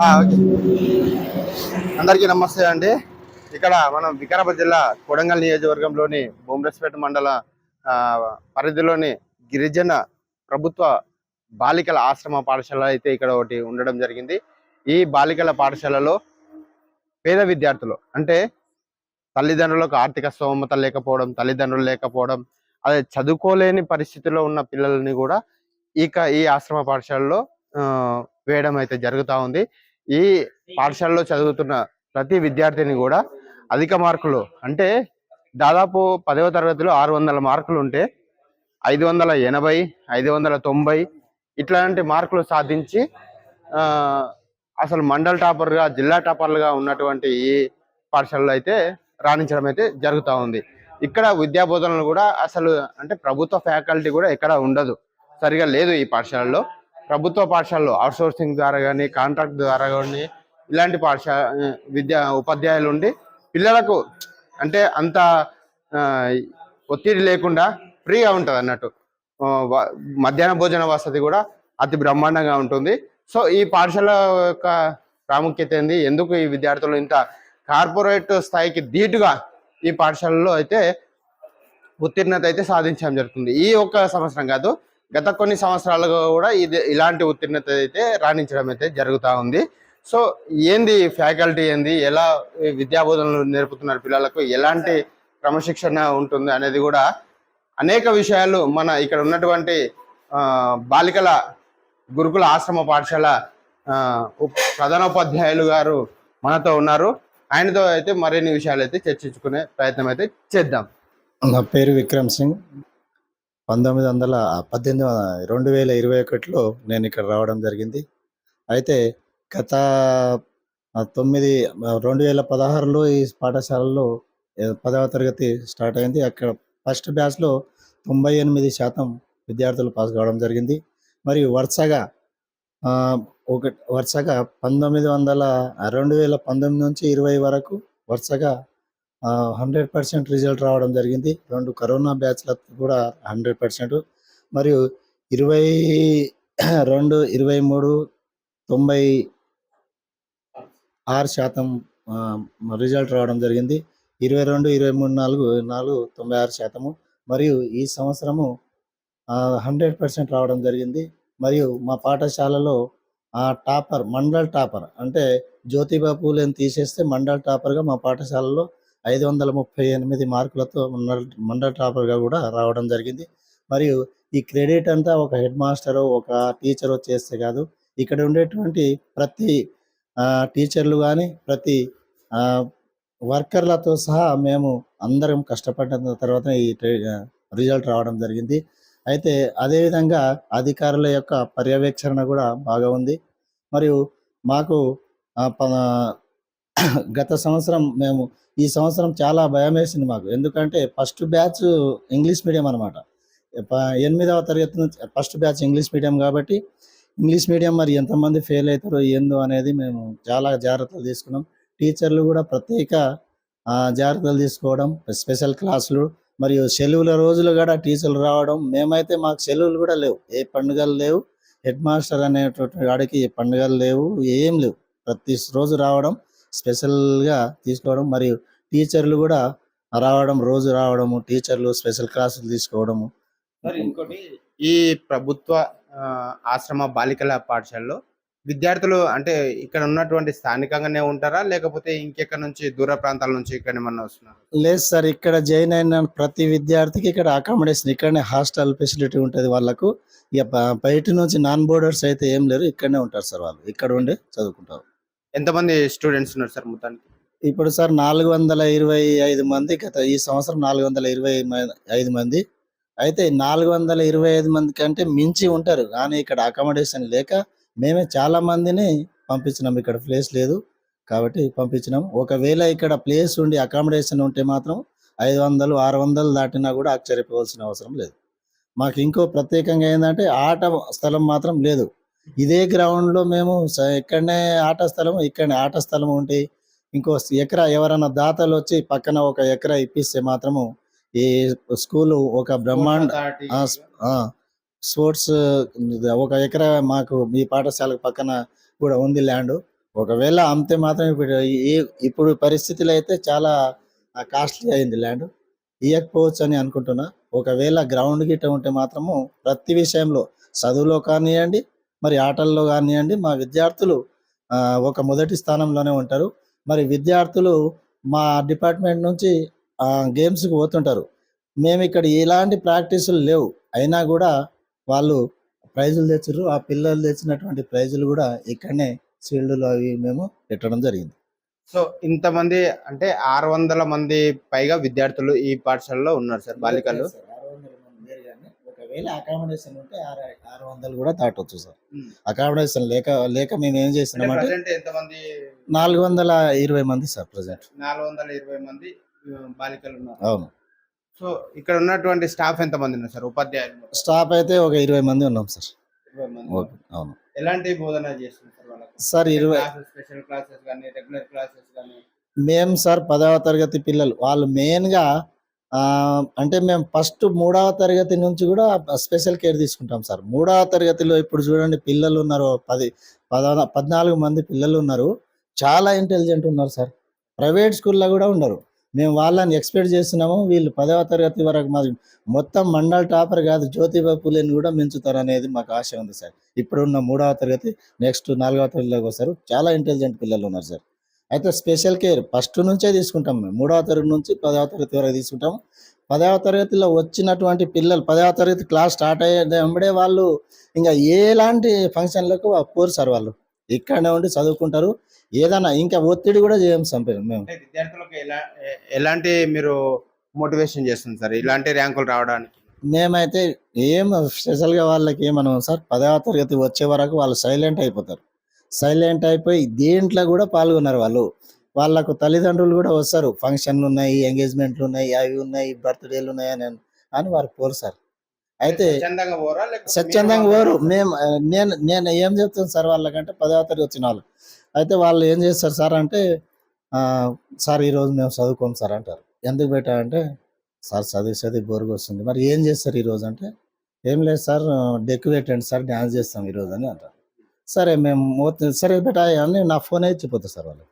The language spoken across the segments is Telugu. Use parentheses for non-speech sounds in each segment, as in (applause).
ఓకే. అందరికీ నమస్తే అండి. ఇక్కడ మనం వికారాబాద్ జిల్లా కొడంగల్ నియోజకవర్గంలోని బొమ్రస్పేట మండల ఆ, పరిధిలోని గిరిజన ప్రభుత్వ బాలికల ఆశ్రమ పాఠశాల అయితే ఇక్కడ ఒకటి ఉండడం జరిగింది. ఈ బాలికల పాఠశాలలో పేద విద్యార్థులు అంటే తల్లిదండ్రులకు ఆర్థిక స్తోమత లేకపోవడం తల్లిదండ్రులు లేకపోవడం అదే చదువుకోలేని పరిస్థితిలో ఉన్న పిల్లల్ని కూడా ఇక ఈ ఆశ్రమ పాఠశాలలో ఆ, వేయడం అయితే జరుగుతూ ఉంది. ఈ పాఠశాలలో చదువుతున్న ప్రతి విద్యార్థిని కూడా అధిక మార్కులు అంటే దాదాపు పదవ తరగతిలో ఆరు వందల మార్కులు ఉంటే ఐదు వందల ఎనభై ఐదు వందల తొంభై ఇట్లాంటి మార్కులు సాధించి అసలు మండల్ టాపర్గా జిల్లా టాపర్లుగా ఉన్నటువంటి ఈ పాఠశాలలో అయితే రాణించడం అయితే జరుగుతూ ఉంది. ఇక్కడ విద్యా బోధనలు కూడా అసలు అంటే ప్రభుత్వ ఫ్యాకల్టీ కూడా ఎక్కడ ఉండదు. సరిగా లేదు ఈ పాఠశాలలో. ప్రభుత్వ పాఠశాలలో అవుట్సోర్సింగ్ ద్వారా కానీ కాంట్రాక్ట్ ద్వారా కానీ ఇలాంటి పాఠశాల విద్యా ఉపాధ్యాయులు ఉండి పిల్లలకు అంటే అంత ఒత్తిడి లేకుండా ఫ్రీగా ఉంటుంది అన్నట్టు. మధ్యాహ్న భోజన వసతి కూడా అతి బ్రహ్మాండంగా ఉంటుంది. సో ఈ పాఠశాల యొక్క ప్రాముఖ్యత ఏంది? ఎందుకు ఈ విద్యార్థులు ఇంత కార్పొరేట్ స్థాయికి ధీటుగా ఈ పాఠశాలలో అయితే ఉత్తీర్ణత అయితే సాధించడం జరుగుతుంది? ఈ ఒక్క సంవత్సరం కాదు గత కొన్ని సంవత్సరాలుగా కూడా ఇది ఇలాంటి ఉత్తీర్ణత అయితే రాణించడం అయితే జరుగుతూ ఉంది. సో ఏంది ఫ్యాకల్టీ ఏంది? ఎలా విద్యాబోధనలు విద్యా బోధనలు నేర్పుతున్నారు పిల్లలకు? ఎలాంటి క్రమశిక్షణ ఉంటుంది అనేది కూడా అనేక విషయాలు మన ఇక్కడ ఉన్నటువంటి బాలికల గురుకుల ఆశ్రమ పాఠశాల ప్రధానోపాధ్యాయులు గారు మనతో ఉన్నారు. ఆయనతో అయితే మరిన్ని విషయాలు అయితే చర్చించుకునే ప్రయత్నం అయితే చేద్దాం. నా పేరు విక్రమ్ సింగ్. పంతొమ్మిది వందల పద్దెనిమిది రెండు వేల ఇరవై ఒకటిలో నేను ఇక్కడ రావడం జరిగింది. అయితే గత తొమ్మిది రెండు వేల పదహారులో ఈ పాఠశాలలో పదవ తరగతి స్టార్ట్ అయింది. అక్కడ ఫస్ట్ బ్యాచ్లో తొంభై ఎనిమిది శాతం విద్యార్థులు పాస్ కావడం జరిగింది. మరియు వరుసగా ఒక వరుసగా పంతొమ్మిది వందల రెండు వేల పంతొమ్మిది నుంచి ఇరవై వరకు వరుసగా హండ్రెడ్ పర్సెంట్ రిజల్ట్ రావడం జరిగింది. రెండు కరోనా బ్యాచ్లకు కూడా హండ్రెడ్ పర్సెంట్. మరియు ఇరవై (clears throat) రెండు ఇరవై మూడు తొంభై ఆరు శాతం రిజల్ట్ రావడం జరిగింది. ఇరవై రెండు ఇరవై మూడు నాలుగు నాలుగు తొంభై ఆరు శాతము. మరియు ఈ సంవత్సరము హండ్రెడ్ పర్సెంట్ రావడం జరిగింది. మరియు మా పాఠశాలలో టాపర్ మండల్ టాపర్ అంటే జ్యోతిబా పూలేని తీసేస్తే మండల్ టాపర్గా మా పాఠశాలలో ఐదు వందల ముప్పై ఎనిమిది మార్కులతో మండల టాపర్గా కూడా రావడం జరిగింది. మరియు ఈ క్రెడిట్ అంతా ఒక హెడ్ మాస్టర్ ఒక టీచర్ చేస్తే కాదు ఇక్కడ ఉండేటువంటి ప్రతి టీచర్లు కానీ ప్రతి వర్కర్లతో సహా మేము అందరం కష్టపడిన తర్వాత ఈ రిజల్ట్ రావడం జరిగింది. అయితే అదేవిధంగా అధికారుల యొక్క పర్యవేక్షణ కూడా బాగా ఉంది. మరియు మాకు ప- గత సంవత్సరం మేము ఈ సంవత్సరం చాలా భయం వేసింది మాకు. ఎందుకంటే ఫస్ట్ బ్యాచ్ ఇంగ్లీష్ మీడియం అనమాట ఎనిమిదవ తరగతి నుంచి ఫస్ట్ బ్యాచ్ ఇంగ్లీష్ మీడియం కాబట్టి ఇంగ్లీష్ మీడియం మరి ఎంతమంది ఫెయిల్ అవుతారో ఏందో అనేది మేము చాలా జాగ్రత్తలు తీసుకున్నాం. టీచర్లు కూడా ప్రత్యేక జాగ్రత్తలు తీసుకోవడం స్పెషల్ క్లాసులు మరియు సెలవుల రోజులు కూడా టీచర్లు రావడం. మేమైతే మాకు సెలవులు కూడా లేవు. ఏ పండుగలు లేవు. హెడ్ మాస్టర్ అనేటువంటి వాడికి ఏ పండుగలు లేవు. ఏం లేవు. ప్రతి రోజు రావడం. స్పెషల్గా తీసుకోవడం మరియు టీచర్లు కూడా రావడం రోజు రావడము టీచర్లు స్పెషల్ క్లాసులు తీసుకోవడము. మరి ఇంకోటి ఈ ప్రభుత్వ ఆశ్రమ బాలికల పాఠశాలలో విద్యార్థులు అంటే ఇక్కడ ఉన్నటువంటి స్థానికంగానే ఉంటారా? లేకపోతే ఇంకెక్కడ నుంచి దూర ప్రాంతాల నుంచి ఇక్కడ ఏమన్నా వస్తున్నారు? లేదు సార్ ఇక్కడ జాయిన్ అయిన ప్రతి విద్యార్థికి ఇక్కడ అకామిడేషన్ ఇక్కడనే హాస్టల్ ఫెసిలిటీ ఉంటుంది వాళ్ళకు. ఇక బయట నుంచి నాన్ బోర్డర్స్ అయితే ఏం లేరు ఇక్కడనే ఉంటారు సార్ వాళ్ళు. ఇక్కడ ఉండి చదువుకుంటారు. ఎంతమంది స్టూడెంట్స్ ఉన్నారు సార్ మొత్తానికి? ఇప్పుడు సార్ నాలుగు వందల ఇరవై ఐదు మంది గత ఈ సంవత్సరం నాలుగు వందల ఇరవై ఐదు మంది. అయితే నాలుగు వందల ఇరవై ఐదు మంది కంటే మించి ఉంటారు. కానీ ఇక్కడ అకామిడేషన్ లేక మేమే చాలా మందిని పంపించినాం. ఇక్కడ ప్లేస్ లేదు కాబట్టి పంపించినాం. ఒకవేళ ఇక్కడ ప్లేస్ ఉండి అకామిడేషన్ ఉంటే మాత్రం ఐదు వందలు ఆరు వందలు దాటినా కూడా ఆశ్చర్యపోవాల్సిన అవసరం లేదు. మాకు ఇంకో ప్రత్యేకంగా ఏంటంటే ఆట స్థలం మాత్రం లేదు. ఇదే గ్రౌండ్లో మేము ఇక్కడనే ఆట స్థలం ఇక్కడనే ఆట స్థలం ఉంటే ఇంకో ఎకరా ఎవరైనా దాతలు వచ్చి పక్కన ఒక ఎకరా ఇప్పిస్తే మాత్రము ఈ స్కూల్ ఒక బ్రహ్మాండ స్పోర్ట్స్ ఒక ఎకరా మాకు మీ పాఠశాల పక్కన కూడా ఉంది ల్యాండ్. ఒకవేళ అమ్మితే మాత్రం ఇప్పుడు ఇప్పుడు పరిస్థితిలో అయితే చాలా కాస్ట్లీ అయింది ల్యాండ్. ఇవ్వకపోవచ్చు అని అనుకుంటున్నా. ఒకవేళ గ్రౌండ్ గిట్ట ఉంటే మాత్రము ప్రతి విషయంలో చదువులో కానివ్వండి మరి ఆటల్లో కానివ్వండి మా విద్యార్థులు ఒక మొదటి స్థానంలోనే ఉంటారు. మరి విద్యార్థులు మా డిపార్ట్మెంట్ నుంచి ఆ, గేమ్స్కి పోతుంటారు. మేము ఇక్కడ ఎలాంటి ప్రాక్టీసులు లేవు. అయినా కూడా వాళ్ళు ప్రైజులు తెచ్చారు ఆ పిల్లలు తెచ్చినటువంటి ప్రైజులు కూడా ఇక్కడనే షీల్డ్లు అవి మేము పెట్టడం జరిగింది. సో ఇంతమంది అంటే ఆరు వందల మంది పైగా విద్యార్థులు ఈ పాఠశాలలో ఉన్నారు సార్ బాలికలు. ఒకవేళ అకామిడేషన్ ఉంటే ఆరు ఆరు వందలు కూడా దాటవచ్చు సార్. అకామిడేషన్ లేక లేక మేము ఏం అంటే చేసినామంటే నాలుగు వందల ఇరవై మంది సార్ ప్రజెంట్ నాలుగు వందల ఇరవై మంది బాలికలు ఉన్నారు. అవును. సో ఇక్కడ ఉన్నటువంటి స్టాఫ్ ఎంత మంది ఉన్నారు సార్? ఉపాధ్యాయులు స్టాఫ్ అయితే ఒక ఇరవై మంది ఉన్నాం సార్. ఓకే అవును. ఎలాంటి బోధన చేస్తున్నారు సార్ ఇరవై స్పెషల్ క్లాసెస్ కానీ రెగ్యులర్ క్లాసెస్ కానీ? మేము సార్ పదవ తరగతి పిల్లలు. వాళ్ళు మెయిన్గా అంటే మేము ఫస్ట్ మూడవ తరగతి నుంచి కూడా స్పెషల్ కేర్ తీసుకుంటాం సార్. మూడవ తరగతిలో ఇప్పుడు చూడండి పిల్లలు ఉన్నారు పది పద పద్నాలుగు మంది పిల్లలు ఉన్నారు. చాలా ఇంటెలిజెంట్ ఉన్నారు సార్. ప్రైవేట్ స్కూల్లో కూడా ఉన్నారు మేము వాళ్ళని ఎక్స్పెక్ట్ చేస్తున్నాము వీళ్ళు పదవ తరగతి వరకు మాది మొత్తం మండల్ టాపర్ కాదు జ్యోతిబా పూలేని కూడా మించుతారు అనేది మాకు ఆశ ఉంది సార్. ఇప్పుడున్న మూడవ తరగతి నెక్స్ట్ నాలుగవ తరగతిలోకి వస్తారు. చాలా ఇంటెలిజెంట్ పిల్లలు ఉన్నారు సార్. అయితే స్పెషల్ కేర్ ఫస్ట్ నుంచే తీసుకుంటాం మేము. మూడవ తరగతి నుంచి పదవ తరగతి వరకు తీసుకుంటాము. పదవ తరగతిలో వచ్చినటువంటి పిల్లలు పదవ తరగతి క్లాస్ స్టార్ట్ అయ్యే వెంబడే వాళ్ళు ఇంకా ఎలాంటి ఫంక్షన్లకు పోరు సార్ వాళ్ళు ఇక్కడనే ఉండి చదువుకుంటారు. ఏదైనా ఇంకా ఒత్తిడి కూడా చేయం సార్ మేము. విద్యార్థులకు ఎలా ఎలాంటి మీరు మోటివేషన్ చేస్తుంది సార్? ఇలాంటి ర్యాంకులు రావడానికి? మేమైతే ఏం స్పెషల్గా వాళ్ళకి ఏమనం సార్. పదవ తరగతి వచ్చే వరకు వాళ్ళు సైలెంట్ అయిపోతారు. సైలెంట్ అయిపోయి దేంట్లో కూడా పాల్గొన్నారు వాళ్ళు. వాళ్ళకు తల్లిదండ్రులు కూడా వస్తారు. ఫంక్షన్లు ఉన్నాయి ఎంగేజ్మెంట్లు ఉన్నాయి అవి ఉన్నాయి బర్త్డేలు ఉన్నాయి అని అని వారు పోరు సార్. అయితే స్వచ్ఛందంగా పోరా మేము నేను నేను ఏం చెప్తాను సార్ వాళ్ళకంటే పదవ తరగతి వచ్చిన వాళ్ళు. అయితే వాళ్ళు ఏం చేస్తారు సార్ అంటే ఆ, సార్ ఈరోజు మేము చదువుకోం సార్ అంటారు. ఎందుకు పెట్టా అంటే సార్ చదివి చదివి బోరుగా వస్తుంది. మరి ఏం చేస్తారు ఈరోజు అంటే ఏం లేదు సార్ డెక్ పెట్టండి సార్ డ్యాన్స్ చేస్తాం ఈరోజు అని అంటారు. సరే మేము సరే బెటా అని నా ఫోన్ ఇచ్చిపోతుంది సార్ వాళ్ళు.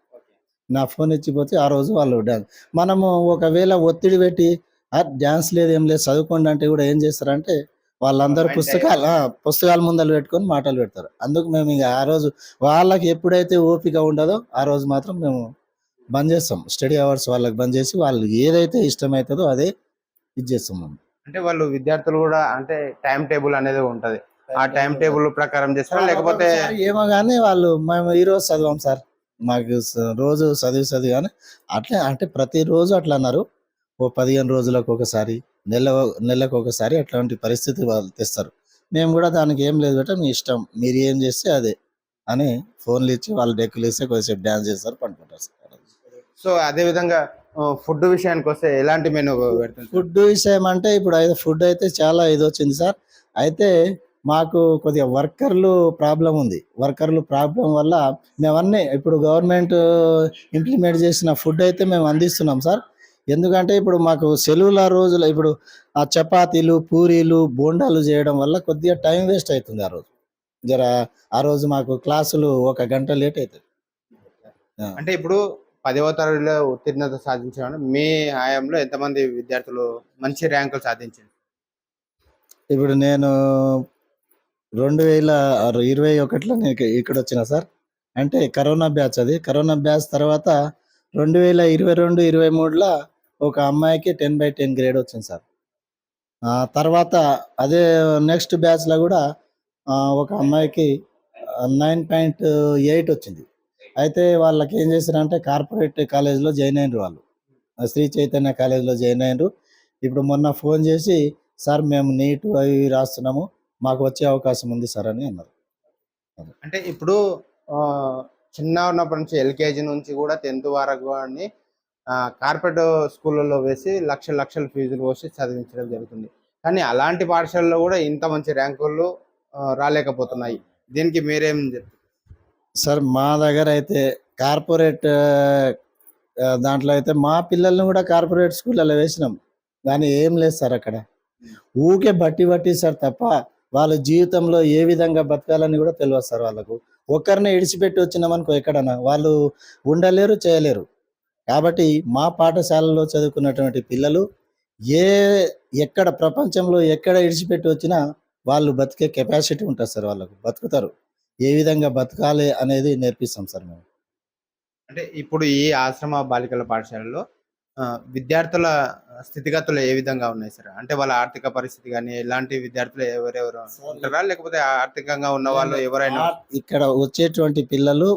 నా ఫోన్ ఇచ్చిపోతే ఆ రోజు వాళ్ళు డ్యాన్స్ మనము ఒకవేళ ఒత్తిడి పెట్టి "ఆ, డ్యాన్స్ లేదు ఏం లేదు చదువుకోండి అంటే కూడా ఏం చేస్తారంటే వాళ్ళందరూ పుస్తకాలు పుస్తకాలు ముందలు పెట్టుకొని మాటలు పెడతారు. అందుకు మేము ఇంకా ఆ రోజు వాళ్ళకి ఎప్పుడైతే ఓపిక ఉండదో ఆ రోజు మాత్రం మేము బంద్ చేస్తాం. స్టడీ అవర్స్ వాళ్ళకి బంద్ చేసి వాళ్ళు ఏదైతే ఇష్టమవుతుందో అదే ఇది చేస్తాం అంటే వాళ్ళు విద్యార్థులు కూడా అంటే టైం టేబుల్ అనేది ఉంటది. ఆ టైం టేబుల్ ప్రకారం చేస్తారా? లేకపోతే ఏమో కానీ వాళ్ళు మేము ఈ రోజు చదివాం సార్. మాకు రోజు చదివి చదివి కానీ అట్లా అంటే ప్రతి రోజు అట్లా అన్నారు. ఓ పదిహేను రోజులకు ఒకసారి నెల నెలకు ఒకసారి అట్లాంటి పరిస్థితి వాళ్ళు తెస్తారు. మేము కూడా దానికి ఏం లేదు బట్ట మీ ఇష్టం మీరు ఏం చేస్తే అదే అని ఫోన్లు ఇచ్చి వాళ్ళు డెక్కులు ఇస్తే కొద్దిసేపు డ్యాన్స్ చేస్తారు పండుకుంటారు సార్. సో అదే విధంగా ఫుడ్ విషయానికి వస్తే ఎలాంటి మెనూ పెడుతుంది ఫుడ్ విషయం అంటే ఇప్పుడు అయితే ఫుడ్ అయితే చాలా ఇది వచ్చింది సార్. అయితే మాకు కొద్దిగా వర్కర్లు ప్రాబ్లం ఉంది. వర్కర్లు ప్రాబ్లం వల్ల మేమన్నీ ఇప్పుడు గవర్నమెంట్ ఇంప్లిమెంట్ చేసిన ఫుడ్ అయితే మేము అందిస్తున్నాం సార్. ఎందుకంటే ఇప్పుడు మాకు సెలవుల రోజులు ఇప్పుడు ఆ చపాతీలు పూరీలు బోండాలు చేయడం వల్ల కొద్దిగా టైం వేస్ట్ అవుతుంది ఆ రోజు. జర ఆ రోజు మాకు క్లాసులు ఒక గంట లేట్ అవుతుంది. అంటే ఇప్పుడు పదవ తరగతిలో ఉత్తీర్ణత సాధించిన మీ హయాంలో ఎంతమంది విద్యార్థులు మంచి ర్యాంకులు సాధించారు? ఇప్పుడు నేను రెండు వేల ఇరవై ఒకటిలో నేను ఇక్కడ వచ్చిన సార్. అంటే కరోనా బ్యాచ్ అది. కరోనా బ్యాచ్ తర్వాత రెండు వేల ఇరవై రెండు ఇరవై మూడులో ఒక అమ్మాయికి టెన్ బై టెన్ గ్రేడ్ వచ్చింది సార్. తర్వాత అదే నెక్స్ట్ బ్యాచ్లో కూడా ఒక అమ్మాయికి నైన్ పాయింట్ ఎయిట్ వచ్చింది. అయితే వాళ్ళకి ఏం చేశారంటే కార్పొరేట్ కాలేజ్లో జాయిన్ అయినరు వాళ్ళు. శ్రీ చైతన్య కాలేజ్లో జాయిన్ అయినరు. ఇప్పుడు మొన్న ఫోన్ చేసి సార్ మేము నీట్ అవి రాస్తున్నాము. మాకు వచ్చే అవకాశం ఉంది సార్ అని అన్నారు. అంటే ఇప్పుడు చిన్న ఉన్నప్పటి నుంచి ఎల్కేజీ నుంచి కూడా టెన్త్ వరకు అని కార్పొరేట్ స్కూళ్ళలో వేసి లక్షల లక్షల ఫీజులు పోసి చదివించడం జరుగుతుంది. కానీ అలాంటి పాఠశాలలో కూడా ఇంత మంచి ర్యాంకులు రాలేకపోతున్నాయి. దీనికి మీరేం చెప్తారు సార్ మా దగ్గర అయితే కార్పొరేట్ దాంట్లో అయితే మా పిల్లల్ని కూడా కార్పొరేట్ స్కూళ్ళలో వేసినాం. కానీ ఏం లేదు సార్ అక్కడ. ఊకే బట్టి బట్టి సార్ తప్ప వాళ్ళ జీవితంలో ఏ విధంగా బతకాలని కూడా తెలియదు సార్ వాళ్ళకు. ఒక్కరిని ఇడిచిపెట్టి వచ్చినామనుకో ఎక్కడన్నా వాళ్ళు ఉండలేరు చేయలేరు. కాబట్టి మా పాఠశాలలో చదువుకున్నటువంటి పిల్లలు ఏ ఎక్కడ ప్రపంచంలో ఎక్కడ ఇడిచిపెట్టి వచ్చినా వాళ్ళు బతికే కెపాసిటీ ఉంటుంది సార్ వాళ్ళకు. బతుకుతారు. ఏ విధంగా బతకాలి అనేది నేర్పిస్తాం సార్ మేము. అంటే ఇప్పుడు ఈ ఆశ్రమ బాలికల పాఠశాలలో విద్యార్థుల స్థితిగతులు ఏ విధంగా ఉన్నాయి సార్? అంటే వాళ్ళ ఆర్థిక పరిస్థితి కానీ ఎలాంటి విద్యార్థులు ఎవరెవరు ఉంటారా? లేకపోతే ఆర్థికంగా ఉన్న వాళ్ళు ఎవరైనా ఇక్కడ వచ్చేటువంటి పిల్లలు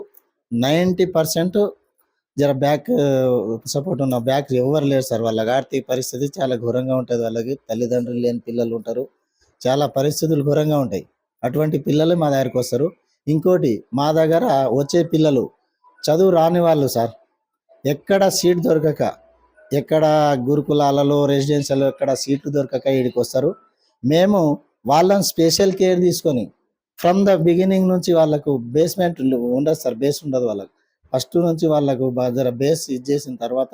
నైంటీ పర్సెంట్ జర బ్యాక్ సపోర్ట్ ఉన్న బ్యాక్ ఎవరు లేరు సార్. వాళ్ళకి ఆర్థిక పరిస్థితి చాలా ఘోరంగా ఉంటుంది. వాళ్ళకి తల్లిదండ్రులు లేని పిల్లలు ఉంటారు. చాలా పరిస్థితులు ఘోరంగా ఉంటాయి. అటువంటి పిల్లలే మా దగ్గరికి వస్తారు. ఇంకోటి మా దగ్గర వచ్చే పిల్లలు చదువు రాని వాళ్ళు సార్. ఎక్కడ సీట్ దొరకక ఎక్కడ గురుకులాలలో రెసిడెన్షియల్ ఎక్కడ సీట్లు దొరకక ఇక్కడికి వస్తారు. మేము వాళ్ళని స్పెషల్ కేర్ తీసుకొని ఫ్రమ్ ద బిగినింగ్ నుంచి వాళ్ళకు బేస్మెంట్ ఉండదు సార్ బేస్ ఉండదు వాళ్ళకు. ఫస్ట్ నుంచి వాళ్ళకు బా- జర బేస్ ఇది చేసిన తర్వాత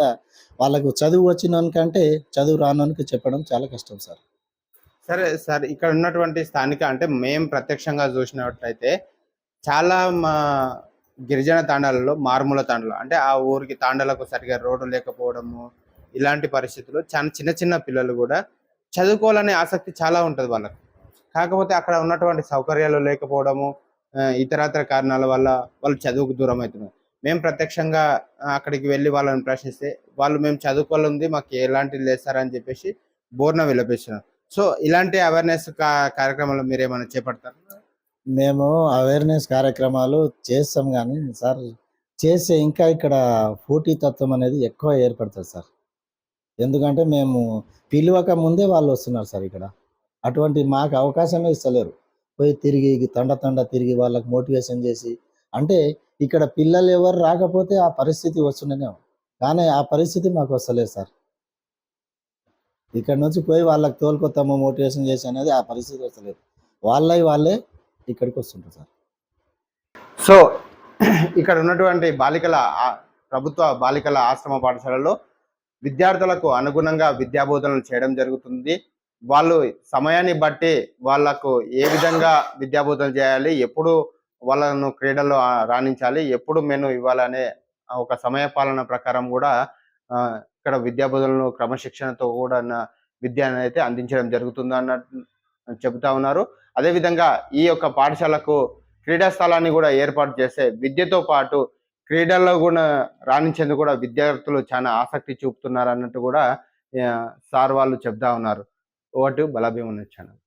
వాళ్ళకు చదువు వచ్చినోనికంటే చదువు రానోనికి చెప్పడం చాలా కష్టం సార్. సరే సార్ ఇక్కడ ఉన్నటువంటి స్థానిక అంటే మేము ప్రత్యక్షంగా చూసినట్లయితే చాలా మా గిరిజన తాండాలలో మారుమూల తాండాలు అంటే ఆ ఊరికి తాండాలకు సరిగా రోడ్డు లేకపోవడము ఇలాంటి పరిస్థితుల్లో చాలా చిన్న చిన్న పిల్లలు కూడా చదువుకోవాలనే ఆసక్తి చాలా ఉంటుంది వాళ్ళకి. కాకపోతే అక్కడ ఉన్నటువంటి సౌకర్యాలు లేకపోవడము ఆ, కారణాల వల్ల వాళ్ళు చదువుకు దూరం అవుతున్నారు. మేము ప్రత్యక్షంగా అక్కడికి వెళ్ళి వాళ్ళని ప్రశ్నిస్తే వాళ్ళు మేము చదువుకోవాలి మాకు ఎలాంటిది లేస్తారని చెప్పేసి బోర్న విలపిస్తున్నారు. సో ఇలాంటి అవేర్నెస్ కార్యక్రమాలు మీరు ఏమైనా చేపడతారు? మేము అవేర్నెస్ కార్యక్రమాలు చేస్తాం కానీ సార్ చేస్తే ఇంకా ఇక్కడ పోటీతత్వం అనేది ఎక్కువ ఏర్పడుతుంది సార్. ఎందుకంటే మేము పిలవక ముందే వాళ్ళు వస్తున్నారు సార్ ఇక్కడ. అటువంటి మాకు అవకాశమే ఇస్తలేరు. పోయి తిరిగి తండ తండ తిరిగి వాళ్ళకి మోటివేషన్ చేసి అంటే ఇక్కడ పిల్లలు ఎవరు రాకపోతే ఆ పరిస్థితి వస్తుండేనే కానీ ఆ పరిస్థితి మాకు వస్తలేదు సార్. ఇక్కడ నుంచి పోయి వాళ్ళకి తోలుకొస్తాము మోటివేషన్ చేసి అనేది ఆ పరిస్థితి వస్తలేదు. వాళ్ళై వాళ్ళే ఇక్కడికి వస్తుంటారు సార్. సో (clears throat) ఇక్కడ ఉన్నటువంటి బాలికల ప్రభుత్వ బాలికల ఆశ్రమ పాఠశాలలో విద్యార్థులకు అనుగుణంగా విద్యాబోధనలు చేయడం జరుగుతుంది. వాళ్ళు సమయాన్ని బట్టి వాళ్ళకు ఏ విధంగా విద్యాబోధన చేయాలి ఎప్పుడు వాళ్ళను క్రీడల్లో రాణించాలి ఎప్పుడు మెను ఇవ్వాలనే ఒక సమయ పాలన ప్రకారం కూడా ఇక్కడ విద్యాబోధనలు క్రమశిక్షణతో కూడా విద్య అయితే అందించడం జరుగుతుంది అన్నట్టు చెబుతా ఉన్నారు. అదేవిధంగా ఈ యొక్క పాఠశాలకు క్రీడా స్థలాన్ని కూడా ఏర్పాటు చేస్తే విద్యతో పాటు క్రీడల్లో కూడా రాణించేందుకు కూడా విద్యార్థులు చాలా ఆసక్తి చూపుతున్నారు అన్నట్టు కూడా సార్ వాళ్ళు చెప్తా ఉన్నారు. Vote Balabheeman channel.